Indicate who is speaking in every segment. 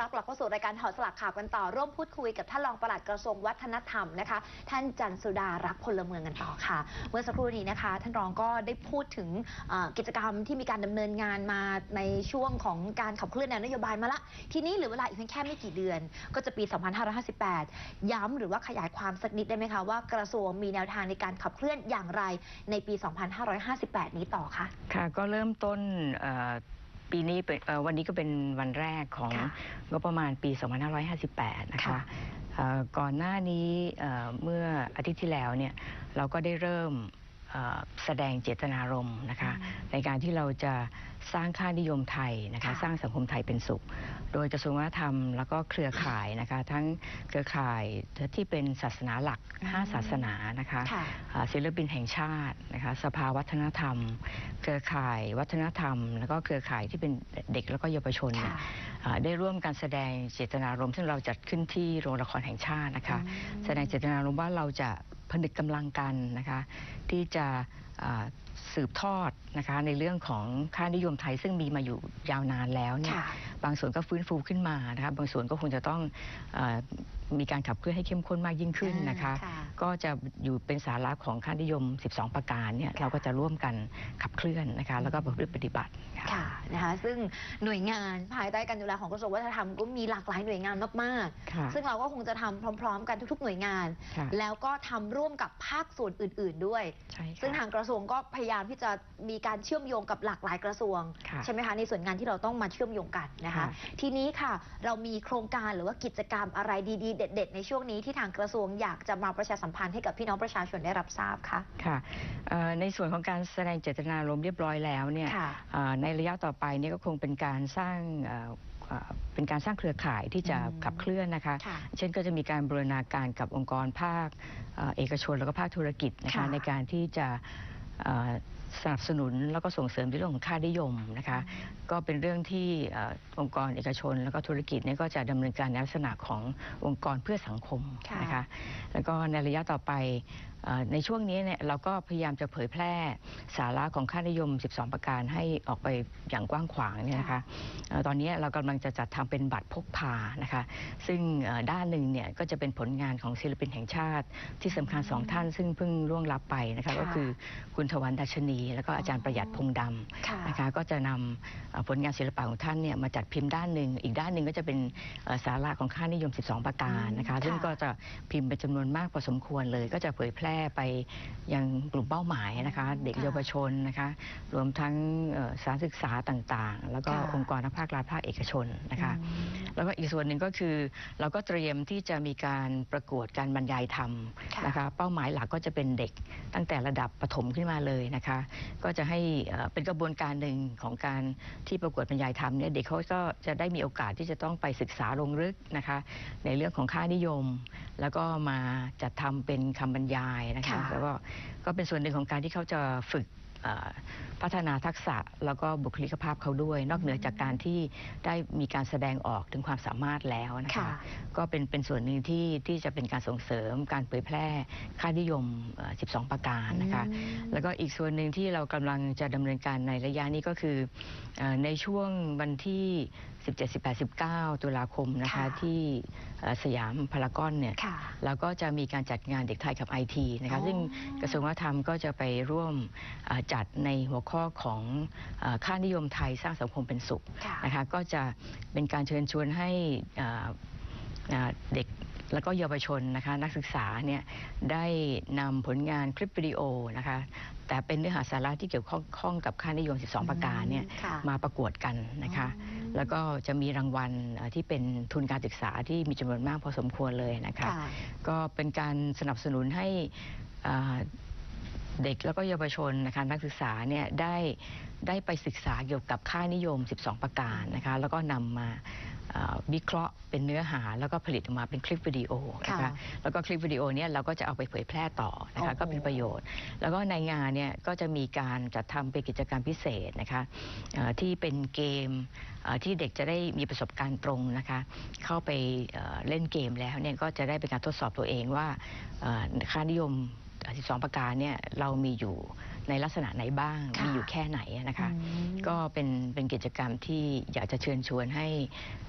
Speaker 1: รับกลับเข้าสู่รายการถอดสลักข่าวกันต่อ ร่วมพูดคุยกับท่านรองปลัดกระทรวงวัฒนธรรมนะคะ ท่านจันสุดารักพลเมืองกันต่อค่ะ เมื่อสักครู่นี้นะคะ ท่านรองก็ได้พูดถึงกิจกรรมที่มีการดำเนินงานมาในช่วงของการขับเคลื่อนแนวนโยบายมาละ ทีนี้เหลือเวลาอีกเพียงแค่ไม่กี่เดือน ก็จะปี 2558 ย้ำหรือว่าขยายความสักนิดได้ไหมคะว่ากระทรวงมีแนวทางในการขับเคลื่อนอย่างไรในปี 2558 นี้ต่อคะ
Speaker 2: ค่ะก็เริ่มต้นเอ่อ ปีนี้เป็นเอ่อวันนี้ก็เป็นวันแรกของ
Speaker 1: ค่ะ
Speaker 2: งบประมาณปี 2558 นะคะ
Speaker 1: ค่ะ
Speaker 2: เอ่อก่อนหน้านี้เอ่อเมื่ออาทิตย์ที่แล้วเนี่ยเราก็ได้เริ่มเอ่อ แสดงเจตนารมณ์นะคะในการที่เราจะสร้างค่านิยมไทยนะคะ
Speaker 1: ค่ะ
Speaker 2: สร้างสังคมไทยเป็นสุข โดยกระทรวงวัฒนธรรมแล้วก็เครือข่ายนะคะทั้งเครือข่ายที่เป็นศาสนาหลัก 5 ศาสนานะคะ
Speaker 1: ค่ะ
Speaker 2: อ่าศิลปินแห่งชาตินะคะสภาวัฒนธรรม เครือข่ายวัฒนธรรม แล้วก็เครือข่ายที่เป็นเด็กแล้วก็เยาวชนเนี่ย
Speaker 1: ค่ะ
Speaker 2: อ่าได้ร่วมกันแสดงเจตนารมณ์ซึ่งเราจัดขึ้นที่โรงละครแห่งชาตินะคะ
Speaker 1: อืม
Speaker 2: แสดงเจตนารมณ์ว่าเราจะ ผนึกกำลังกันนะคะที่จะอ่าสืบทอดนะคะในเรื่องของค่านิยมไทยซึ่งมีมาอยู่ยาวนานแล้วเนี่ย
Speaker 1: ค่ะ
Speaker 2: บางส่วนก็ฟื้นฟูขึ้นมานะคะบางส่วนก็คงจะต้องเออ มีการขับเคลื่อนให้เข้มข้นมากยิ่งขึ้นนะคะ
Speaker 1: อ่าค่ะ
Speaker 2: ก็จะอยู่เป็นสาระของค่านิยม 12 ประการเนี่ย
Speaker 1: ค่ะ
Speaker 2: เราก็จะร่วมกันขับเคลื่อนนะคะ แล้วก็ประพฤติปฏิบัติค่ะ
Speaker 1: ค่ะนะคะซึ่งหน่วยงานภายใต้การดูแลของกระทรวงวัฒนธรรมก็มีหลากหลายหน่วยงานมาก
Speaker 2: ค่ะ
Speaker 1: ๆซึ่งเราก็คงจะทำพร้อม ๆ กันทุก ๆ หน่วยงาน
Speaker 2: ค่ะ
Speaker 1: แล้วก็ทำร่วมกับภาคส่วนอื่น ๆ ด้วย
Speaker 2: ใช่ค่ะ
Speaker 1: ซึ่งทางกระทรวงก็พยายามที่จะมีการเชื่อมโยงกับหลากหลายกระทรวง
Speaker 2: ค่ะ
Speaker 1: ใช่ไหมคะในส่วนงานที่เราต้องมาเชื่อมโยงกันนะคะ
Speaker 2: ค่ะ
Speaker 1: ทีนี้ค่ะเรามีโครงการหรือว่ากิจกรรมอะไรดีๆเด็ดๆ ในช่วงนี้ที่ทางกระทรวงอยากจะมาประชาสัมพันธ์ให้กับพี่น้องประชาชนได้รับทราบคะ
Speaker 2: ค่ะเอ่อในส่วนของการแสดงเจตนารมณ์เรียบร้อยแล้วเนี่ย
Speaker 1: ค่ะ
Speaker 2: เอ่อในระยะต่อไปเนี่ยก็คงเป็นการสร้างเอ่อเอ่อเป็นการสร้างเครือข่ายที่จะ
Speaker 1: อืม
Speaker 2: ขับเคลื่อนนะคะ
Speaker 1: ค่ะ
Speaker 2: เช่นก็จะมีการบูรณาการกับองค์กรภาคเอ่อเอกชนแล้วก็ภาคธุรกิจนะคะ
Speaker 1: ค่ะ
Speaker 2: ในการที่จะเอ่อ สนับสนุนแล้วก็ส่งเสริมในเรื่องของค่านิยมนะคะก็เป็นเรื่องที่เอ่อองค์กรเอกชน แล้วก็ธุรกิจเนี่ยก็จะดำเนินการในลักษณะขององค์กรเพื่อสังคม
Speaker 1: ค่ะ
Speaker 2: นะคะแล้วก็ในระยะต่อไปเอ่อในช่วงนี้เนี่ยเราก็พยายามจะเผยแพร่สาระของค่านิยม 12 ประการให้ออกไปอย่างกว้างขวางเนี่ยนะคะเอ่อตอนนี้เรากำลังจะจัดทำเป็นบัตรพกพานะคะซึ่งเอ่อด้านหนึ่งเนี่ยก็จะเป็นผลงานของศิลปินแห่งชาติ ที่สำคัญสองท่านซึ่งเพิ่งล่วงลับไปนะคะ
Speaker 1: ค่ะ
Speaker 2: ก็คือคุณทวันดัชนีแล้วก็อาจารย์ประหยัดพงษ์ดำ
Speaker 1: ค่ะ
Speaker 2: นะคะก็จะนำเอ่อผลงานศิลปะของท่านเนี่ยมาจัดพิมพ์ด้านหนึ่ง อีกด้านหนึ่งก็จะเป็นเอ่อสาระของค่านิยม 12 ประการนะคะ
Speaker 1: อืม
Speaker 2: ซึ่ง
Speaker 1: ค่ะ
Speaker 2: ก็จะพิมพ์เป็นจำนวนมากพอสมควรเลย ก็จะเผยแพร่ไปยังกลุ่มเป้าหมายนะคะเด็ก
Speaker 1: ค่ะ
Speaker 2: เยาวชนนะคะรวมทั้งเอ่อสถานศึกษาต่างๆ แล้วก็
Speaker 1: ค่ะ
Speaker 2: องค์กรทั้งภาครัฐภาคเอกชนนะคะ
Speaker 1: อืม
Speaker 2: แล้วก็อีกส่วนหนึ่งก็คือเราก็เตรียมที่จะมีการประกวดการบรรยายธรรม
Speaker 1: ค่ะ
Speaker 2: นะคะเป้าหมายหลักก็จะเป็นเด็กตั้งแต่ระดับประถมขึ้นมาเลยนะคะก็จะให้เอ่อเป็นกระบวนการหนึ่งของการที่ประกวดบรรยายธรรมเนี่ยเด็กเขาก็จะได้มีโอกาสที่จะต้องไปศึกษาลงลึกนะคะในเรื่องของค่านิยม แล้วก็มาจัดทำเป็นคำบรรยายนะคะ
Speaker 1: ค่ะ
Speaker 2: แล้วก็ก็เป็นส่วนหนึ่งของการที่เขาจะฝึกเอ่อ พัฒนาทักษะแล้วก็บุคลิกภาพเขาด้วย นอกเหนือจากการที่ได้มีการแสดงออกถึงความสามารถแล้วนะคะ
Speaker 1: ค่ะ
Speaker 2: ก็เป็นเป็นส่วนหนึ่งที่ที่จะเป็นการส่งเสริมการเผยแพร่ค่านิยมเอ่อ12 ประการนะคะ
Speaker 1: อืม
Speaker 2: แล้วก็อีกส่วนหนึ่งที่เรากำลังจะดำเนินการในระยะนี้ก็คือเออในช่วงวันที่17 18 19 ตุลาคมนะคะ
Speaker 1: ค่ะ
Speaker 2: ที่เอ่อสยามพารากอนเนี่ย
Speaker 1: ค่ะ
Speaker 2: เราก็จะมีการจัดงานเด็กไทยกับไอทีนะคะ
Speaker 1: อ๋อ
Speaker 2: ซึ่งกระทรวงวัฒนธรรมก็จะไปร่วมเอ่อจัดในหัวข้อของเอ่อค่านิยมไทยสร้างสังคมเป็นสุข
Speaker 1: ค่ะ
Speaker 2: นะคะก็จะเป็นการเชิญชวนให้เอ่อเอ่อเด็กแล้วก็เยาวชนนะคะนักศึกษาเนี่ยได้นำผลงานคลิปวิดีโอนะคะแต่เป็นเนื้อหาสาระที่เกี่ยวข้องข้องกับค่านิยม 12 ประการเนี่ย
Speaker 1: ค่ะ
Speaker 2: มาประกวดกันนะคะ
Speaker 1: อืม
Speaker 2: แล้วก็จะมีรางวัลเอ่อที่เป็นทุนการศึกษาที่มีจำนวนมากพอสมควรเลยนะคะ
Speaker 1: ค่ะ
Speaker 2: ก็เป็นการสนับสนุนให้อ่า เด็กแล้วก็เยาวชนนะคะนักศึกษาเนี่ยได้ได้ไปศึกษาเกี่ยวกับค่านิยม 12 ประการนะคะแล้วก็นำมาอ่าวิเคราะห์เป็นเนื้อหาแล้วก็ผลิตออกมาเป็นคลิปวิดีโอนะคะ
Speaker 1: ค่ะ
Speaker 2: แล้วก็คลิปวิดีโอเนี่ยเราก็จะเอาไปเผยแพร่ต่อนะคะ
Speaker 1: โอ้โห
Speaker 2: ก็เป็นประโยชน์ แล้วก็ในงานเนี่ยก็จะมีการจัดทำเป็นกิจกรรมพิเศษนะคะเอ่อที่เป็นเกมเอ่อที่เด็กจะได้มีประสบการณ์ตรงนะคะเข้าไปเอ่อเล่นเกมแล้วเนี่ยก็จะได้เป็นการทดสอบตัวเองว่าเอ่อค่านิยม 12 ประการเนี่ยเรามีอยู่ในลักษณะไหนบ้าง
Speaker 1: ค่ะ
Speaker 2: มีอยู่แค่ไหนนะคะ
Speaker 1: อืม
Speaker 2: ก็เป็นเป็นกิจกรรมที่อยากจะเชิญชวนให้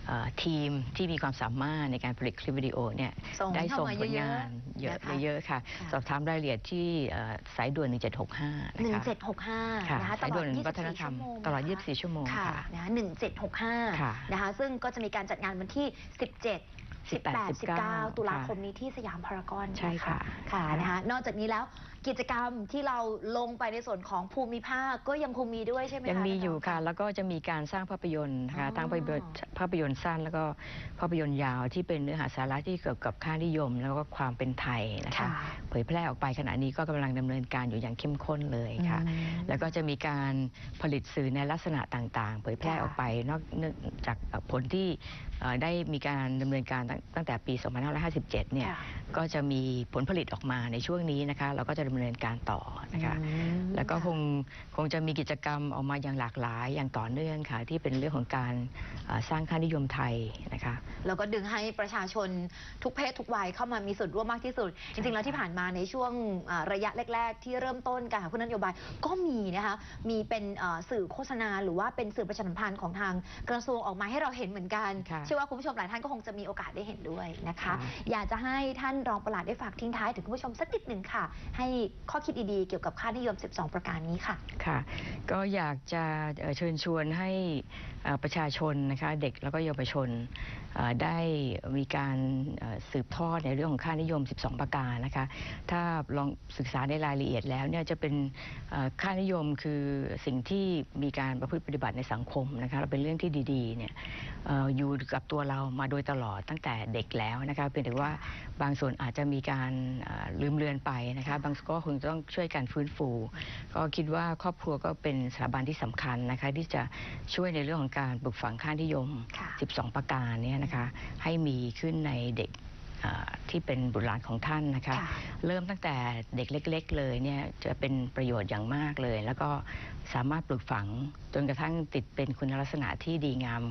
Speaker 2: เอ่อทีมที่มีความสามารถในการผลิตคลิปวิดีโอเนี่ย
Speaker 1: ส่ง
Speaker 2: ได้
Speaker 1: เข้า
Speaker 2: ส่ง
Speaker 1: มา
Speaker 2: ผล
Speaker 1: เยอะๆ
Speaker 2: งานเยอะ
Speaker 1: นะคะ
Speaker 2: เยอะๆค่ะ
Speaker 1: ค่ะ
Speaker 2: สอบถามรายละเอียดที่เอ่อสายด่วน 1765
Speaker 1: ห
Speaker 2: นะ
Speaker 1: นึ่ง
Speaker 2: คะ
Speaker 1: เจ็ดหกห้า
Speaker 2: ค่ะ
Speaker 1: นะคะต
Speaker 2: สาย
Speaker 1: ล
Speaker 2: ด่
Speaker 1: อ
Speaker 2: ว
Speaker 1: ด
Speaker 2: น
Speaker 1: 24
Speaker 2: วัฒนธรรม
Speaker 1: ชั่วโมง
Speaker 2: ตลอด
Speaker 1: นะคะ
Speaker 2: 24 ชั่วโมง
Speaker 1: ค่ะ
Speaker 2: ค่ะ
Speaker 1: นะคะหนึ่งเจ็ดหกห้า
Speaker 2: ค่ะ
Speaker 1: นะคะซึ่งก็จะมีการจัดงานวันที่ 17 18 19
Speaker 2: 19
Speaker 1: ตุลาคมนี้ที่สยามพารากอน
Speaker 2: ใช่ค่ะ
Speaker 1: ค่ะนะคะ นอกจากนี้แล้วกิจกรรมที่เราลงไปในส่วนของภูมิภาคก็ยังคงมีด้วยใช่ไหมคะ
Speaker 2: ยังมีอยู่ค่ะ
Speaker 1: ท่านรอง
Speaker 2: แล้วก็จะมีการสร้างภาพยนตร์นะคะ
Speaker 1: อ๋อ
Speaker 2: ทั้งภาพยนตร์ภาพยนตร์สั้น แล้วก็ภาพยนตร์ยาวที่เป็นเนื้อหาสาระที่เกี่ยวกับค่านิยม แล้วก็ความเป็นไทยนะคะ
Speaker 1: ค่ะ
Speaker 2: เผยแพร่ออกไปขณะนี้ก็กำลังดำเนินการอยู่อย่างเข้มข้นเลยค่ะ
Speaker 1: อืม
Speaker 2: แล้วก็จะมีการผลิตสื่อในลักษณะต่างๆ เผยแพร่
Speaker 1: ค่ะ
Speaker 2: ออกไปนอกเนื่องจากผลที่เอ่อได้มีการดำเนินการตั้งตั้งแต่ปี 2557 เนี่ย
Speaker 1: ค่ะ
Speaker 2: ก็จะมีผลผลิตออกมาในช่วงนี้นะคะ เราก็จะดำเนินการต่อนะคะ
Speaker 1: อืม
Speaker 2: แล้วก็
Speaker 1: ค่ะ
Speaker 2: คงคงจะมีกิจกรรมออกมาอย่างหลากหลายอย่างต่อเนื่องค่ะ ที่เป็นเรื่องของการเอ่อสร้างค่านิยมไทยนะคะ
Speaker 1: แล้วก็ดึงให้ประชาชนทุกเพศทุกวัยเข้ามามีส่วนร่วมมากที่สุด จริงๆแล้วที่ผ่านมาในช่วงอ่าระยะแรก ๆ ที่เริ่มต้นการหาคุณนโยบายก็มีนะคะมีเป็นอ่าสื่อโฆษณา หรือว่าเป็นสื่อประชาสัมพันธ์ของทางกระทรวงออกมาให้เราเห็นเหมือนกัน
Speaker 2: ค่ะ
Speaker 1: เชื่อว่าคุณผู้ชมหลายท่านก็คงจะมีโอกาสได้เห็นด้วยนะคะ
Speaker 2: ค่ะ
Speaker 1: อยากจะให้ท่านรองประหลัดได้ฝากทิ้งท้ายถึงคุณผู้ชมสักนิดหนึ่งค่ะ ให้ข้อคิดดีๆเกี่ยวกับค่านิยม 12 ประการนี้ค่ะ
Speaker 2: ค่ะ ก็อยากจะเอ่อเชิญชวนให้ ประชาชนนะคะเด็กแล้วก็เยาวชนได้มีการสืบทอดในเรื่องของค่านิยม 12 ประการนะคะถ้าลองศึกษาในรายละเอียดแล้วเนี่ยจะเป็นค่านิยมคือสิ่งที่มีการประพฤติปฏิบัติในสังคมนะคะและเป็นเรื่องที่ดีๆเนี่ยออยู่กับตัวเรามาโดยตลอดตั้งแต่เด็กแล้วนะคะเพียงแต่ว่าบางส่วนอาจจะมีการลืมเลือนไปนะคะบางสก็คงต้องช่วยกันฟื้นฟู ก็คิดว่าครอบครัวก็เป็นสถาบันที่สำคัญนะคะที่จะช่วยในเรื่องของการปลูกฝังค่านิยม
Speaker 1: ค่ะ
Speaker 2: 12 ประการเนี่ยนะคะให้มีขึ้นในเด็กเอ่อที่เป็นบุตรหลานของท่านนะคะ
Speaker 1: ค่ะ
Speaker 2: เริ่มตั้งแต่เด็กเล็ก ๆ เลยเนี่ยจะเป็นประโยชน์อย่างมากเลย แล้วก็สามารถปลูกฝังจนกระทั่งติดเป็นคุณลักษณะที่ดีงาม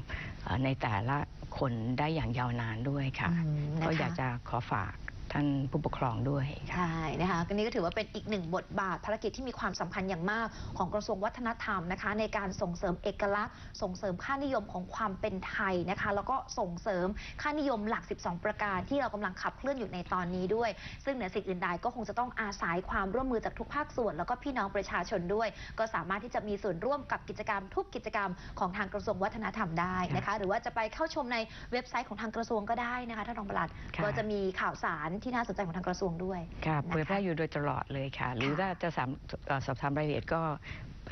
Speaker 2: เอ่อในแต่ละคนได้อย่างยาวนานด้วยค่ะ
Speaker 1: อืมนะคะ
Speaker 2: ก็อยากจะขอฝาก ท่านผู้ปกครองด้วย
Speaker 1: ใช่นะคะก็นี่ก็ถือว่าเป็นอีกหนึ่งบทบาทภารกิจที่มีความสำคัญอย่างมากของกระทรวงวัฒนธรรมนะคะ ในการส่งเสริมเอกลักษณ์ ส่งเสริมค่านิยมของความเป็นไทยนะคะ แล้วก็ส่งเสริมค่านิยมหลัก 12 ประการที่เรากำลังขับเคลื่อนอยู่ในตอนนี้ด้วย ซึ่งเหนือสิ่งอื่นใดก็คงจะต้องอาศัยความร่วมมือจากทุกภาคส่วน แล้วก็พี่น้องประชาชนด้วย ก็สามารถที่จะมีส่วนร่วมกับกิจกรรม ทุกกิจกรรมของทางกระทรวงวัฒนธรรมได้นะคะ หรือว่าจะไปเข้าชมในเว็บไซต์ของทางกระทรวงก็ได้นะคะท่านรองปลัดก็จะมีข่าวสารที่น่าสนใจของทางกระทรวงด้วย
Speaker 2: ค่ะ
Speaker 1: นะคะ
Speaker 2: เผยแพร่อยู่โดยตลอดเลยค่ะ หรือ
Speaker 1: ค่ะ
Speaker 2: ถ้าจะสามเอ่อสอบถามรายละเอียดก็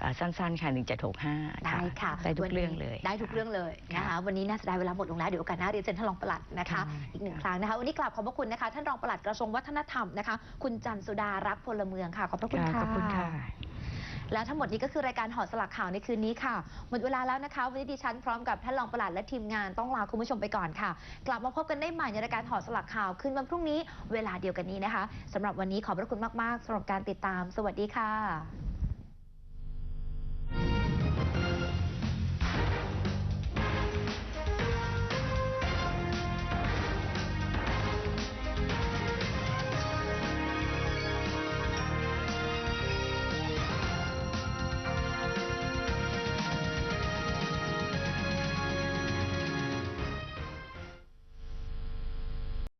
Speaker 2: เอ่อสั้นๆ ค่ะ 1765
Speaker 1: ได้ค่ะ
Speaker 2: ได้ทุ
Speaker 1: วั
Speaker 2: ก
Speaker 1: นนี้
Speaker 2: เรื่องเลย
Speaker 1: ได้ทุก
Speaker 2: ค่ะ
Speaker 1: เรื่องเลยนะคะ
Speaker 2: ค่ะ
Speaker 1: วันนี้น่าจะได้เวลาหมดลงแล้ว เดี๋ยวโอกาสหน้าเรียนเชิญท่านรองปลัดนะคะ
Speaker 2: ค่ะ
Speaker 1: อีกหนึ่งครั้งนะคะ วันนี้กราบขอบพระคุณนะคะ ท่านรองปลัดกระทรวงวัฒนธรรมนะคะ คุณจันทร์สุดารักษ์พลเมืองค่ะ ขอบพระคุณ
Speaker 2: ค่ะ
Speaker 1: ค่ะ
Speaker 2: ขอบคุณค่ะ
Speaker 1: แล้วทั้งหมดนี้ก็คือรายการหอสลักข่าวในคืนนี้ค่ะ หมดเวลาแล้วนะคะวันนี้ดิฉันพร้อมกับท่านรองปลัดและทีมงานต้องลาคุณผู้ชมไปก่อนค่ะ กลับมาพบกันได้ใหม่ในรายการหอสลักข่าวคืนวันพรุ่งนี้เวลาเดียวกันนี้นะคะสำหรับวันนี้ขอบพระคุณมากๆสำหรับการติดตาม สวัสดีค่ะ